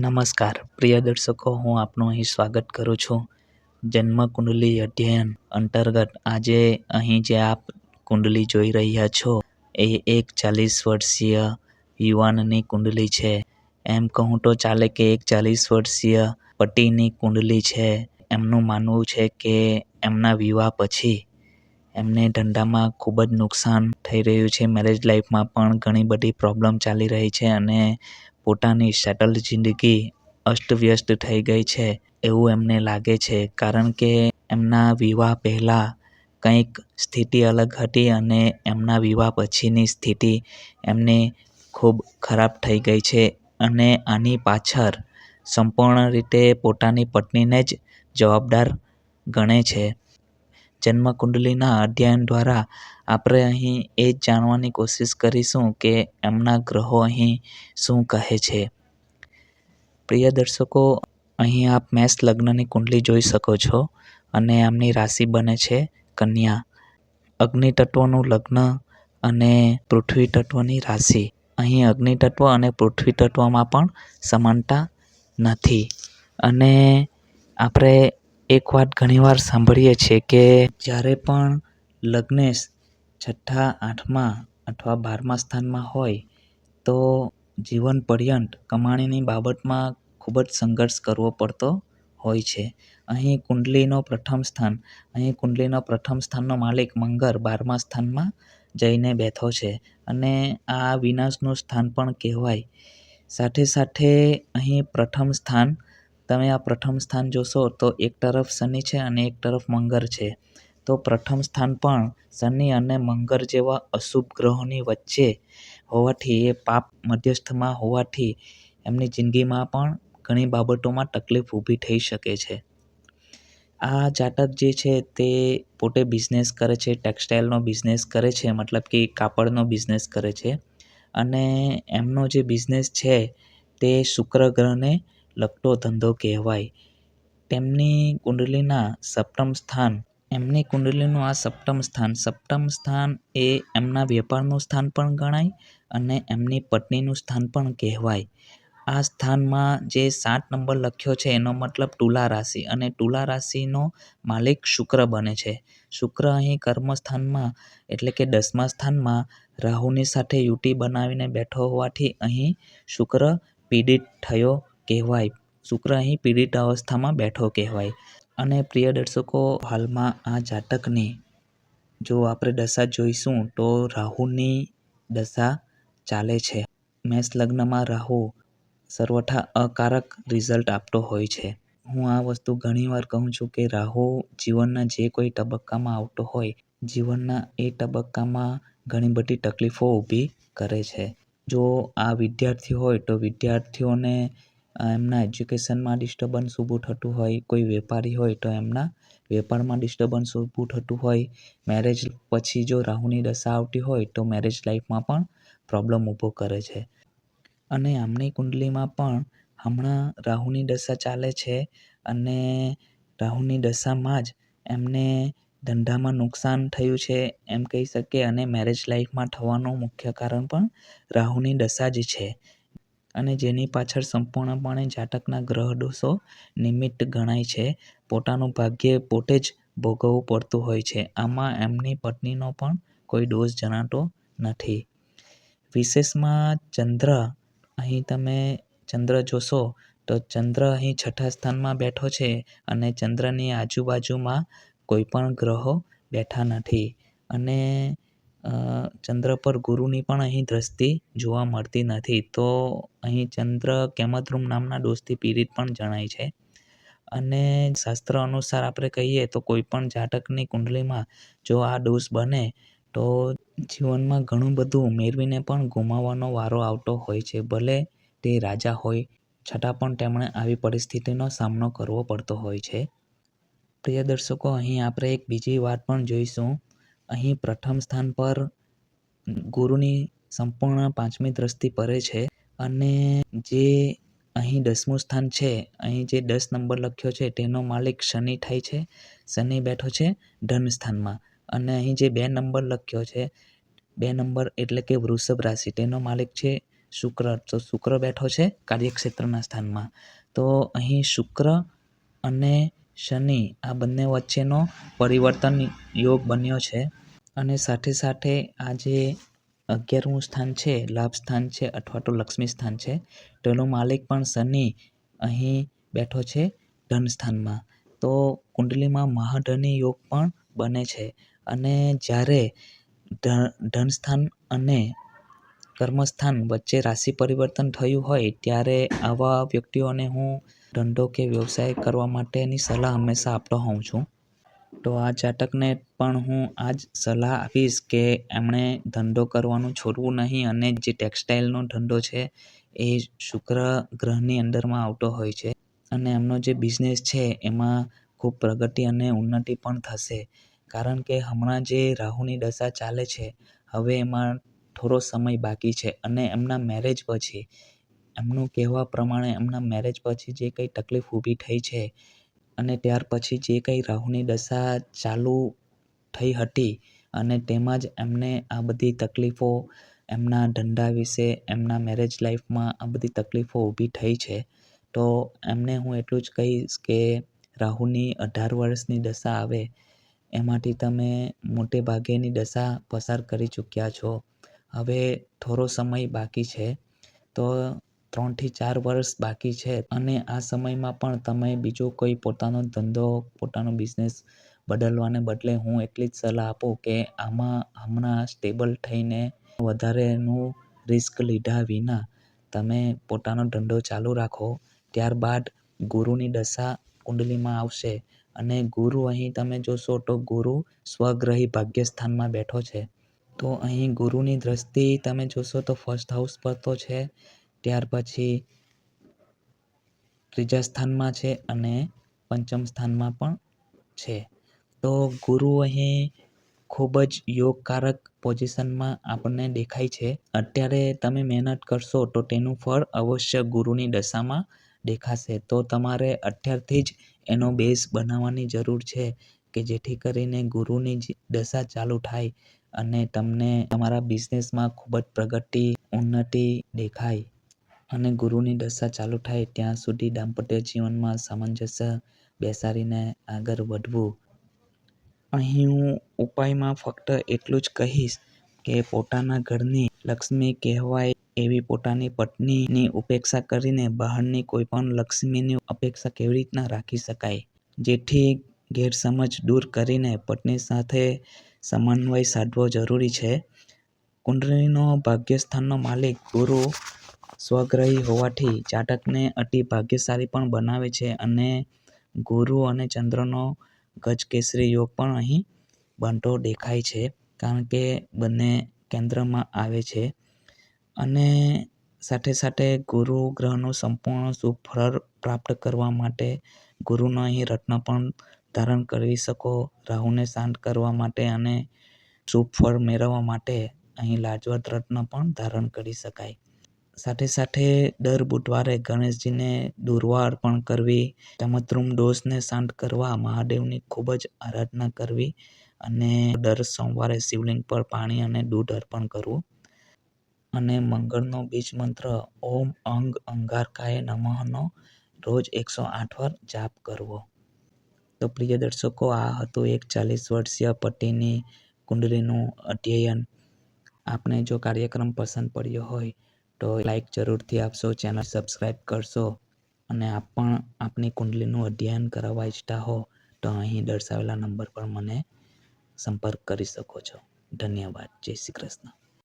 નમસ્કાર. પ્રિય દર્શકો, હું આપનું અહીં સ્વાગત કરું છું. જન્મ કુંડલી અધ્યયન અંતર્ગત આજે અહીં જે આપ કુંડલી જોઈ રહ્યા છો, એ એક ચાલીસ વર્ષીય યુવાનની કુંડલી છે. એમ કહું તો ચાલે કે એક ચાલીસ વર્ષીય પતિની કુંડલી છે. એમનું માનવું છે કે એમના વિવાહ પછી એમને ધંધામાં ખૂબ જ નુકસાન થઈ રહ્યું છે. મેરેજ લાઈફમાં પણ ઘણી બધી પ્રોબ્લેમ ચાલી રહી છે અને પોતાની સેટલ જિંદગી અસ્તવ્યસ્ત થઈ ગઈ છે એવું એમને લાગે છે કારણ કે એમના વિવાહ પહેલાં કંઈક સ્થિતિ અલગ હતી અને એમના વિવાહ પછીની સ્થિતિ એમની ખૂબ ખરાબ થઈ ગઈ છે અને આની પાછળ સંપૂર્ણ રીતે પોતાની પત્નીને જ જવાબદાર ગણે છે. જન્મ કુંડલીના અધ્યયન દ્વારા આપણે અહીં એ જાણવાની કોશિશ કરીશું કે એમના ગ્રહો અહીં શું કહે છે. પ્રિય દર્શકો, અહીં આપ મેષ લગ્નની કુંડલી જોઈ શકો છો અને એમની રાશિ બને છે કન્યા. અગ્નિ તત્વનું લગ્ન અને પૃથ્વી તત્વની રાશિ. અહીં અગ્નિ તત્વ અને પૃથ્વી તત્વમાં પણ સમાનતા નથી. અને આપણે એક વાત ઘણીવાર સાંભળીએ છીએ કે જ્યારે પણ લગ્નેશ છઠ્ઠા, આઠમા અથવા બારમા સ્થાનમાં હોય, તો જીવન પર્યંત કમાણીની બાબતમાં ખૂબ જ સંઘર્ષ કરવો પડતો હોય છે. અહીં કુંડલીનો પ્રથમ સ્થાન, અહીં કુંડલીનો પ્રથમ સ્થાનનો માલિક મંગળ બારમા સ્થાનમાં જઈને બેઠો છે અને આ વિનાશનું સ્થાન પણ કહેવાય. સાથે સાથે અહીં પ્રથમ સ્થાન તમે આ પ્રથમ સ્થાન જોશો તો એક તરફ શનિ છે અને એક તરફ મંગળ છે. તો પ્રથમ સ્થાન પણ શનિ અને મંગળ જેવા અશુભ ગ્રહોની વચ્ચે હોવાથી, એ પાપ મધ્યસ્થમાં હોવાથી એમની જિંદગીમાં પણ ઘણી બાબતોમાં તકલીફ ઊભી થઈ શકે છે. આ જાતક જે છે તે પોતે બિઝનેસ કરે છે, ટેક્સટાઇલનો બિઝનેસ કરે છે, મતલબ કે કાપડનો બિઝનેસ કરે છે. અને એમનો જે બિઝનેસ છે તે શુક્ર ગ્રહને લગતો ધંધો કહેવાય. તેમની કુંડલીના સપ્તમ સ્થાન, એમની કુંડલીનું આ સપ્તમ સ્થાન સપ્તમ સ્થાન એ એમના વેપારનું સ્થાન પણ ગણાય અને એમની પત્નીનું સ્થાન પણ કહેવાય. આ સ્થાનમાં જે સાત નંબર લખ્યો છે, એનો મતલબ તુલા રાશિ અને તુલા રાશિનો માલિક શુક્ર બને છે. શુક્ર અહીં કર્મસ્થાનમાં એટલે કે દસમા સ્થાનમાં રાહુની સાથે યુતિ બનાવીને બેઠો હોવાથી અહીં શુક્ર પીડિત થયો કહેવાય. શુક્ર અહીં પીડિત અવસ્થામાં બેઠો કહેવાય. અને પ્રિય દર્શકો, હાલમાં આ જાતકની જો આપણે દશા જોઈશું તો રાહુની દશા ચાલે છે. મેષ લગ્નમાં રાહુ સર્વથા અકારક રિઝલ્ટ આપતો હોય છે. હું આ વસ્તુ ઘણીવાર કહું છું કે રાહુ જીવનના જે કોઈ તબક્કામાં આવતો હોય, જીવનના એ તબક્કામાં ઘણી બધી તકલીફો ઊભી કરે છે. જો આ વિદ્યાર્થી હોય તો વિદ્યાર્થીઓને એમના એજ્યુકેશનમાં ડિસ્ટર્બન્સ ઊભું થતું હોય, કોઈ વેપારી હોય તો એમના વેપારમાં ડિસ્ટર્બન્સ ઊભું થતું હોય. મેરેજ પછી જો રાહુની દશા આવતી હોય તો મેરેજ લાઈફમાં પણ પ્રોબ્લેમ ઊભો કરે છે. અને આમની કુંડલીમાં પણ હમણાં રાહુની દશા ચાલે છે અને રાહુની દશામાં જ એમને ધંધામાં નુકસાન થયું છે એમ કહી શકીએ અને મેરેજ લાઈફમાં થવાનું મુખ્ય કારણ પણ રાહુની દશા જ છે. અને જેની પાછળ સંપૂર્ણપણે જાતકના ગ્રહ દોષો નિમિત્ત ગણાય છે. પોતાનું ભાગ્ય પોતે જ ભોગવવું પડતું હોય છે. આમાં એમની પત્નીનો પણ કોઈ દોષ જણાતો નથી. વિશેષમાં ચંદ્ર. અહીં તમે ચંદ્ર જોશો તો ચંદ્ર અહીં છઠ્ઠા સ્થાનમાં બેઠો છે અને ચંદ્રની આજુબાજુમાં કોઈ પણ ગ્રહો બેઠા નથી. અને ચંદ્ર પર ગુરુની પણ અહીં દ્રષ્ટિ જોવા મળતી નથી. તો અહીં ચંદ્ર કેમદરૂમ નામના દોષથી પીડિત પણ જણાય છે. અને શાસ્ત્ર અનુસાર આપણે કહીએ તો કોઈ પણ જાતકની કુંડલીમાં જો આ દોષ બને, તો જીવનમાં ઘણું બધું મેળવીને પણ ગુમાવવાનો વારો આવતો હોય છે. ભલે તે રાજા હોય, છતાં પણ તેમણે આવી પરિસ્થિતિનો સામનો કરવો પડતો હોય છે. પ્રિય દર્શકો, અહીં આપણે એક બીજી વાત પણ જોઈશું. અહીં પ્રથમ સ્થાન પર ગુરુની સંપૂર્ણ પાંચમી દ્રષ્ટિ પરે છે અને જે અહીં દસમું સ્થાન છે, અહીં જે દસ નંબર લખ્યો છે, તેનો માલિક શનિ થાય છે. શનિ બેઠો છે ધન સ્થાનમાં અને અહીં જે બે નંબર લખ્યો છે, બે નંબર એટલે કે વૃષભ રાશિ, તેનો માલિક છે શુક્ર. તો શુક્ર બેઠો છે કાર્યક્ષેત્રના સ્થાનમાં. તો અહીં શુક્ર અને શનિ આ બંને વચ્ચેનો પરિવર્તન યોગ બન્યો છે. અને સાથે સાથે આ જે અગિયારમું સ્થાન છે, લાભ સ્થાન છે અથવા તો લક્ષ્મી સ્થાન છે. તેનો માલિક પણ શનિ અહીં બેઠો છે ધન સ્થાનમાં. તો કુંડલીમાં મહાધની યોગ પણ બને છે. અને જ્યારે ધન સ્થાન અને કર્મસ્થાન વચ્ચે રાશિ પરિવર્તન થયું હોય ત્યારે આવા વ્યક્તિઓને હું ધંધો કે વ્યવસાય કરવા માટેની સલાહ હંમેશા આપતો હોઉં છું. તો આ જાતકને પણ હું આ જ સલાહ આપીશ કે એમણે ધંધો કરવાનું છોડવું નહીં અને જે ટેક્સટાઇલનો ધંધો છે એ શુક્ર ગ્રહની અંદરમાં આવતો હોય છે અને એમનો જે બિઝનેસ છે એમાં ખૂબ પ્રગતિ અને ઉન્નતિ પણ થશે. કારણ કે હમણાં જે રાહુની દશા ચાલે છે, હવે એમાં થોડો સમય બાકી છે અને એમના મેરેજ પછી, એમનું કહેવા પ્રમાણે એમના મેરેજ પછી જે કંઈ તકલીફ ઊભી થઈ છે અને ત્યાર પછી જે કંઈ રાહુની દશા ચાલુ થઈ હતી અને તેમાં જ એમને આ બધી તકલીફો, એમના ધંધા વિશે, એમના મેરેજ લાઈફમાં આ બધી તકલીફો ઊભી થઈ છે. તો એમને હું એટલું જ કહીશ કે રાહુની અઢાર વર્ષની દશા આવે, એમાંથી તમે મોટે ભાગેની દશા પસાર કરી ચૂક્યા છો. હવે થોડો સમય બાકી છે. તો ત્રણથી ચાર વર્ષ બાકી છે અને આ સમયમાં પણ તમે બીજો કોઈ પોતાનો ધંધો, પોતાનો બિઝનેસ બદલવાને બદલે હું એટલી જ સલાહ આપું કે આમાં હમણાં સ્ટેબલ થઈને વધારેનું રિસ્ક લીધા વિના તમે પોતાનો ધંધો ચાલુ રાખો. ત્યારબાદ ગુરુની દશા કુંડલીમાં આવશે અને ગુરુ અહીં તમે જોશો તો ગુરુ સ્વગ્રહી ભાગ્યસ્થાનમાં બેઠો છે. તો અહીં ગુરુની દ્રષ્ટિ તમે જોશો તો ફર્સ્ટ હાઉસ પર તો છે, ત્યાર પછી ત્રીજા સ્થાનમાં છે અને પંચમ સ્થાનમાં પણ છે. તો ગુરુ અહીં ખૂબ જ યોગકારક પોઝિશનમાં આપણને દેખાય છે. અત્યારે તમે મહેનત કરશો તો તેનું ફળ અવશ્ય ગુરુની દશામાં દેખાશે. તો તમારે અત્યારથી જ એનો બેઝ બનાવવાની જરૂર છે કે જેથી કરીને ગુરુની દશા ચાલુ થાય. અને તમને તમારા બિઝનેસમાં ખૂબ જ પ્રગતિ, ઉન્નતિ દેખાય. અને ગુરુની દશા ચાલુ થાય ત્યાં સુધી દાંપત્ય જીવનમાં સામંજસ્ય બેસાડીને આગળ વધવું. અહીં હું ઉપાયમાં ફક્ત એટલું જ કહીશ કે પોતાના ઘરની લક્ષ્મી કહેવાય એવી પોતાની પત્નીની ઉપેક્ષા કરીને બહારની કોઈ પણ લક્ષ્મીની અપેક્ષા કેવી રીતના રાખી શકાય, જેથી ગેરસમજ દૂર કરીને પત્ની સાથે સમન્વય સાધવો જરૂરી છે. કુંડળીનો ભાગ્યસ્થાનનો માલિક ગુરુ સ્વગ્રહી હોવાથી જાતકને અતિ ભાગ્યશાળી પણ બનાવે છે અને ગુરુ અને ચંદ્રનો ગજકેસરી યોગ પણ અહીં બનતો દેખાય છે કારણ કે બંને કેન્દ્રમાં આવે છે. અને સાથે સાથે ગુરુ ગ્રહનું સંપૂર્ણ સુફળ ફળ પ્રાપ્ત કરવા માટે ગુરુનો અહીં રત્ન પણ ધારણ કરી શકો, રાહુને શાંત કરવા માટે અને શુભ ફળ મેળવવા માટે અહીં લાજવત રત્ન પણ ધારણ કરી શકાય. સાથે સાથે દર બુધવારે ગણેશજીને દુર્વા અર્પણ કરવી તમદ્રુમ દોષને શાંત કરવા, મહાદેવની ખૂબ જ આરાધના કરવી અને દર સોમવારે શિવલિંગ પર પાણી અને દૂધ અર્પણ કરવું. અને મંગળનો બીજ મંત્ર, ઓમ અંગ અંગારકાય નમઃનો રોજ એકસો આઠ વાર જાપ કરવો. તો પ્રિય દર્શકો, આ હતું એક ચાલીસ વર્ષીય પતિની કુંડલીનું અધ્યયન. આપને જો કાર્યક્રમ પસંદ પડ્યો હોય તો લાઈક જરૂરથી આપશો, ચેનલ સબસ્ક્રાઈબ કરશો અને આપ પણ આપની કુંડલીનું અધ્યયન કરાવવા ઈચ્છતા હો તો અહીં દર્શાવેલા નંબર પર મને સંપર્ક કરી શકો છો. ધન્યવાદ. જય શ્રી કૃષ્ણ.